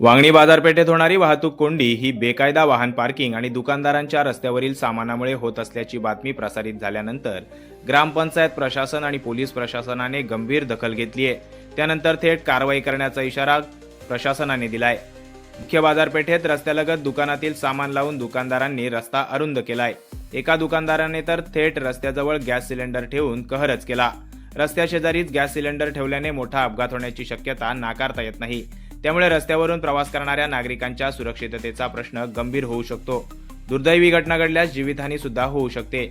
वांगणी बाजारपेठेत होणारी वाहतूक कोंडी ही बेकायदा वाहन पार्किंग आणि दुकानदारांच्या रस्त्यावरील सामानामुळे होत असल्याची बातमी प्रसारित झाल्यानंतर ग्रामपंचायत प्रशासन आणि पोलीस प्रशासनाने गंभीर दखल घेतली आहे त्यानंतर थेट कारवाई करण्याचा इशारा प्रशासनाने दिलाय. मुख्य बाजारपेठेत रस्त्यालगत दुकानातील सामान लावून दुकानदारांनी रस्ता अरुंद केलाय. एका दुकानदाराने तर थेट रस्त्याजवळ गॅस सिलेंडर ठेवून कहरच केला. रस्त्याशेजारीच गॅस सिलेंडर ठेवल्याने मोठा अपघात होण्याची शक्यता नाकारता येत नाही. त्यामुळे रस्त्यावरून प्रवास करणाऱ्या नागरिकांच्या सुरक्षिततेचा प्रश्न गंभीर होऊ शकतो. दुर्दैवी घटना घडल्यास जीवितहानी सुद्धा होऊ शकते.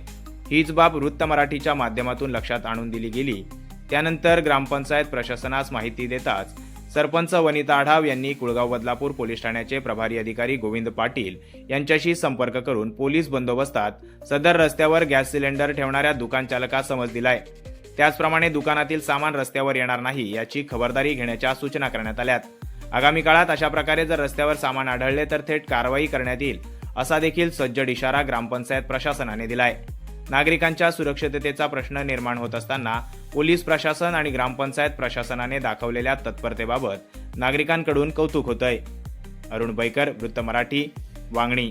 हीच बाब वृत्त मराठीच्या माध्यमातून लक्षात आणून दिली गेली. त्यानंतर ग्रामपंचायत प्रशासनास माहिती देताच सरपंच वनिता आढाव यांनी कुळगाव बदलापूर पोलीस ठाण्याचे प्रभारी अधिकारी गोविंद पाटील यांच्याशी संपर्क करून पोलीस बंदोबस्तात सदर रस्त्यावर गॅस सिलेंडर ठेवणाऱ्या दुकान चालकास समज दिलाय. त्याचप्रमाणे दुकानातील सामान रस्त्यावर येणार नाही याची खबरदारी घेण्याच्या सूचना करण्यात आल्यात. आगामी काळात अशा प्रकारे जर रस्त्यावर सामान आढळले तर थेट कारवाई करण्यात येईल असा देखील सज्जड इशारा ग्रामपंचायत प्रशासनाने दिलाय. नागरिकांच्या सुरक्षिततेचा प्रश्न निर्माण होत असताना पोलीस प्रशासन आणि ग्रामपंचायत प्रशासनाने दाखवलेल्या तत्परतेबाबत नागरिकांकडून कौतुक होतंय. अरुण बैकर वृत्त मराठी वांगणी.